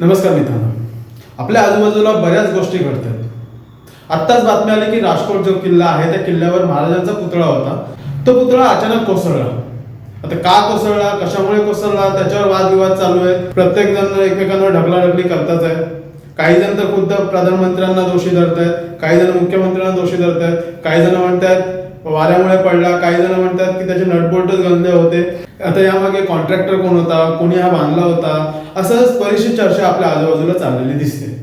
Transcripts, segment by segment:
नमस्कार मित्रांनो. आपल्या आजूबाजूला बऱ्याच गोष्टी घडतात. आत्ताच बातमी आली की राजकोट जो किल्ला आहे त्या किल्ल्यावर महाराजांचा पुतळा होता. तो पुतळा अचानक कोसळला. आता का कोसळला? कशामुळे कोसळला? त्याच्यावर वादविवाद चालू आहेत. प्रत्येक जण एकमेकांवर ढकलाढकली करताच आहे. काही जण तर खुद्द प्रधानमंत्र्यांना दोषी धरत आहेत काही जण मुख्यमंत्र्यांना दोषी धरत आहेत काही जण म्हणतात वाऱ्यामुळे पडला. काही जण म्हणतात की त्याचे नटबोल्टच गंदे होते. आता यामागे कॉन्ट्रॅक्टर कोण होता? कोणी हा बांधला होता? असंच बरीचशी चर्चा आपल्या आजूबाजूला चाललेली दिसते.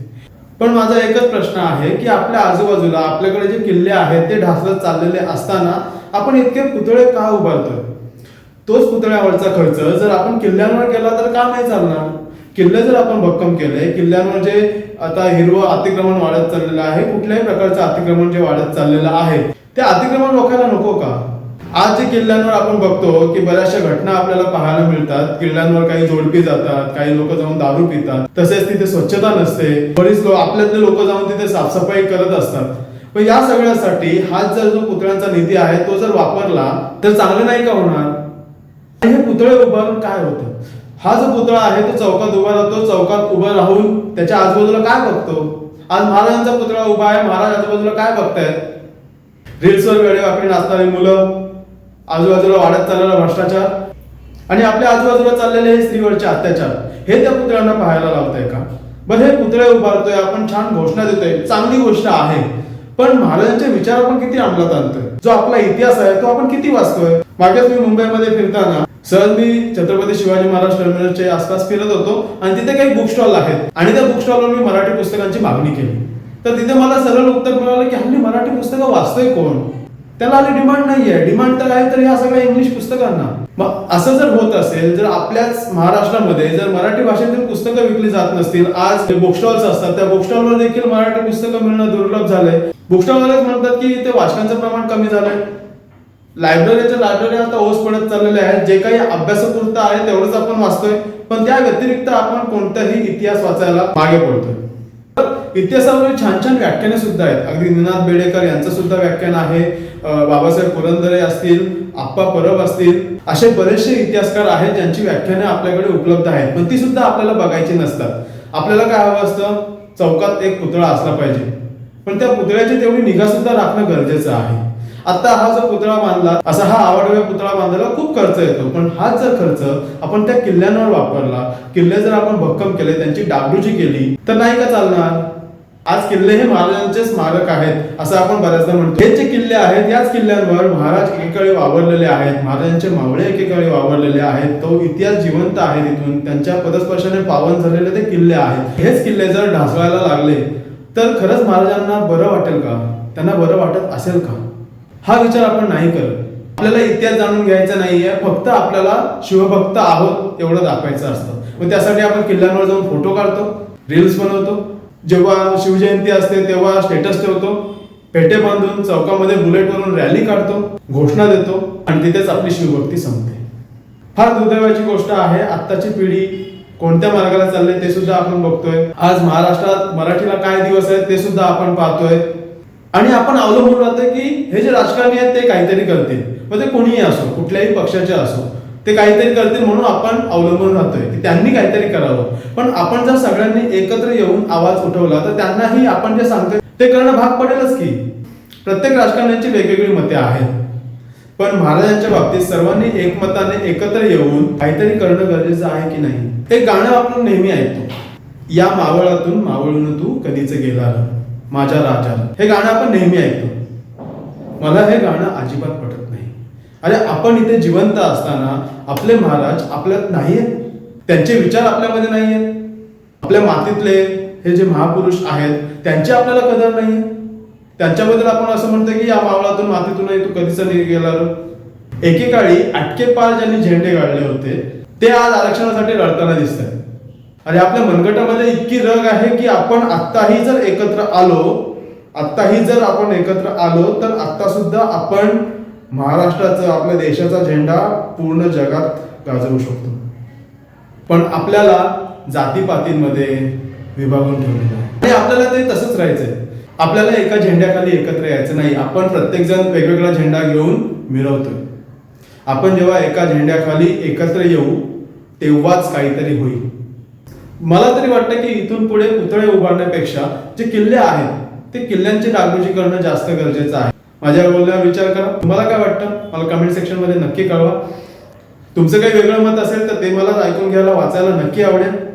पण माझा एकच प्रश्न आहे की आपल्या आजूबाजूला आपल्याकडे जे किल्ले आहेत ते ढासळत चाललेले असताना आपण इतके पुतळे का उभारतोय? तोच पुतळ्यावरचा खर्च जर आपण किल्ल्यांवर केला तर का नाही चालणार? किल्ले जर आपण भक्कम केले किल्ल्यांवर जे आता हिरवं अतिक्रमण वाढत चाललेलं आहे कुठल्याही प्रकारचं अतिक्रमण जे वाढत चाललेलं आहे ते अतिक्रमण रोखायला नको का? आज जे किल्ल्यांवर आपण बघतो की बऱ्याचशा घटना आपल्याला पाहायला मिळतात. किल्ल्यांवर काही जोडपी जातात काही लोक जाऊन दारू पितात. तसेच तिथे स्वच्छता नसते. बरीच लोक आपल्यातले लोक जाऊन तिथे साफसफाई करत असतात. पण या सगळ्यासाठी हा जर जो पुतळ्यांचा निधी आहे तो जर वापरला तर चांगलं नाही का होणार? हे पुतळे उभारून काय होतं? हा जो पुतळा आहे तो चौकात उभा राहतो. चौकात उभा राहून त्याच्या आजूबाजूला काय बघतो? आज महाराजांचा पुतळा उभा आहे. महाराज आजूबाजूला काय बघतायत? रील्सवर वेळेवाकडी नाचणारी मुलं आजूबाजूला वाढत चाललेला भ्रष्टाचार आणि आपल्या आजूबाजूला चाललेले हे स्त्रीवरचे अत्याचार हे त्या पुतळ्यांना पाहायला लावताय का? बरं हे पुतळे उभारतोय आपण छान घोषणा देतोय चांगली गोष्ट आहे. पण महाराजांचे विचार आपण किती अंमलात आणतोय? जो आपला इतिहास आहे तो आपण किती वाचतोय? मागेच मी मुंबईमध्ये फिरताना सहज मी छत्रपती शिवाजी महाराज टर्मिनलच्या आसपास फिरत होतो आणि तिथे काही बुक स्टॉल आहेत. आणि त्या बुक स्टॉलवर मी मराठी पुस्तकांची मागणी केली. तर तिथे मला सरळ उत्तर मिळालं की हल्ली मराठी पुस्तकं वाचतोय कोण? त्याला आली डिमांड नाहीये. डिमांड तर आहे तर या सगळ्या इंग्लिश पुस्तकांना. मग असं जर होत असेल जर आपल्याच महाराष्ट्रामध्ये जर मराठी भाषेतील पुस्तकं विकली जात नसतील आज बुक स्टॉल्स असतात त्या बुक स्टॉलवर देखील मराठी पुस्तकं मिळणं दुर्लभ झालंय. बुक स्टॉलवालेच म्हणतात की ते वाचनाचं प्रमाण कमी झालंय. लायब्ररीच्या लायब्ररी आता ओस पडत चाललेल्या आहेत जे काही अभ्यासापुरतं आहे तेवढंच आपण वाचतोय. पण त्या व्यतिरिक्त आपण कोणताही इतिहास वाचायला मागे पडतोय. इतिहासामध्ये छान छान व्याख्याने सुद्धा आहेत. अगदी निनाद बेडेकर यांचं सुद्धा व्याख्यान आहे. बाबासाहेब पुरंदरे असतील आप्पा परब असतील असे बरेचसे इतिहासकार आहेत ज्यांची व्याख्याने आपल्याकडे उपलब्ध आहेत. पण ती सुद्धा आपल्याला बघायची नसतात. आपल्याला काय हवं असतं? चौकात एक पुतळा असला पाहिजे. पण त्या पुतळ्याची तेवढी निगा सुद्धा राखणं गरजेचं आहे. आता हा जो पुतळा बांधला असा हा आवडव्या पुतळा बांधायला खूप खर्च येतो. पण हाच जर खर्च आपण त्या किल्ल्यांवर वापरला किल्ले जर आपण भक्कम केले त्यांची डागडुजी केली तर नाही का चालणार? आज किल्ले हे महाराजांचे स्मारक आहेत असं आपण बऱ्याचदा म्हणतो. हे जे किल्ले आहेत याच किल्ल्यांवर महाराज एकेकाळी वावरलेले आहेत. महाराजांचे मावळे एकेकाळी वावरलेले आहेत. तो इतिहास जिवंत आहे तिथून. त्यांच्या पदस्पर्शाने पावन झालेले ते किल्ले आहेत. हेच किल्ले जर ढासळायला लागले तर खरंच महाराजांना बरं वाटेल का? त्यांना बरं वाटत असेल का? हा विचार आपण नाही करत. आपल्याला इतिहास जाणून घ्यायचा नाहीये. फक्त आपल्याला शिवभक्त आहोत एवढं दाखवायचं असतं. मग त्यासाठी आपण किल्ल्यांवर जाऊन फोटो काढतो रील्स बनवतो. जेव्हा शिवजयंती असते तेव्हा स्टेटस ठेवतो. पेटे बांधून चौकामध्ये बुलेटवरून रॅली काढतो घोषणा देतो आणि तिथेच आपली शिवभक्ती संपते. फार दुर्दैवाची गोष्ट आहे आत्ताची पिढी कोणत्या मार्गाला चालले ते सुद्धा आपण बघतोय. आज महाराष्ट्रात मराठीला काय दिवस आहेत ते सुद्धा आपण पाहतोय. आणि आपण अवलंबून राहतोय की हे जे राजकारणी आहेत ते काहीतरी करतील. मग ते कोणीही असो कुठल्याही पक्षाचे असो. ते काहीतरी करतील म्हणून आपण अवलंबून राहतोय. की त्यांनी काहीतरी करावं. पण आपण जर सगळ्यांनी एकत्र येऊन आवाज उठवला तर त्यांनाही आपण जे सांगतोय ते करणं भाग पडेलच की. प्रत्येक राजकारण्यांची वेगवेगळी मते आहेत. पण महाराजांच्या बाबतीत सर्वांनी एकमताने एकत्र येऊन काहीतरी करणं गरजेचं आहे की नाही हे गाणं आपण नेहमी ऐकतो. या मावळातून मावळून तू कधीच गेला माझ्या राजाला. हे गाणं आपण नेहमी ऐकतो. मला हे गाणं अजिबात पटत अरे आपण इथे जिवंत असताना आपले महाराज आपल्यात नाहीयेत. त्यांचे विचार आपल्यामध्ये नाही आहेत आपल्या मातीतले हे जे महापुरुष आहेत त्यांची आपल्याला कदर नाहीये. त्यांच्याबद्दल आपण असं म्हणतो की या मावळातून मातीतूनही तू कधीच नाही गेला एकेकाळी अटकेपार ज्यांनी झेंडे काढले होते ते आज आरक्षणासाठी लढताना दिसत आहेत अरे आपल्या मनगटामध्ये इतकी रग आहे की आपण आत्ताही जर एकत्र आलो आत्ताही जर आपण एकत्र आलो तर आत्ता सुद्धा आपण महाराष्ट्राचा आपल्या देशाचा झेंडा पूर्ण जगात गाजवू शकतो. पण आपल्याला जातीपातींमध्ये विभागून ठेवलेलं आहे. आणि आपल्याला ते तसंच राहायचंय. आपल्याला एका झेंड्याखाली एकत्र यायचं नाही. आपण प्रत्येकजण वेगवेगळा झेंडा घेऊन मिरवतोय. आपण जेव्हा एका झेंड्याखाली एकत्र येऊ तेव्हाच काहीतरी होईल. मला तरी वाटतं की इथून पुढे पुतळे उभारण्यापेक्षा जे किल्ले आहेत ते किल्ल्यांची डागडुजी करणं जास्त गरजेचं आहे. माझ्या बोलण्यावर विचार करा. तुम्हाला काय वाटतं? मला कमेंट सेक्शनमध्ये नक्की कळवा. तुमचं काही वेगळं मत असेल तर ते मला ऐकून घ्यायला वाचायला नक्की आवडेल.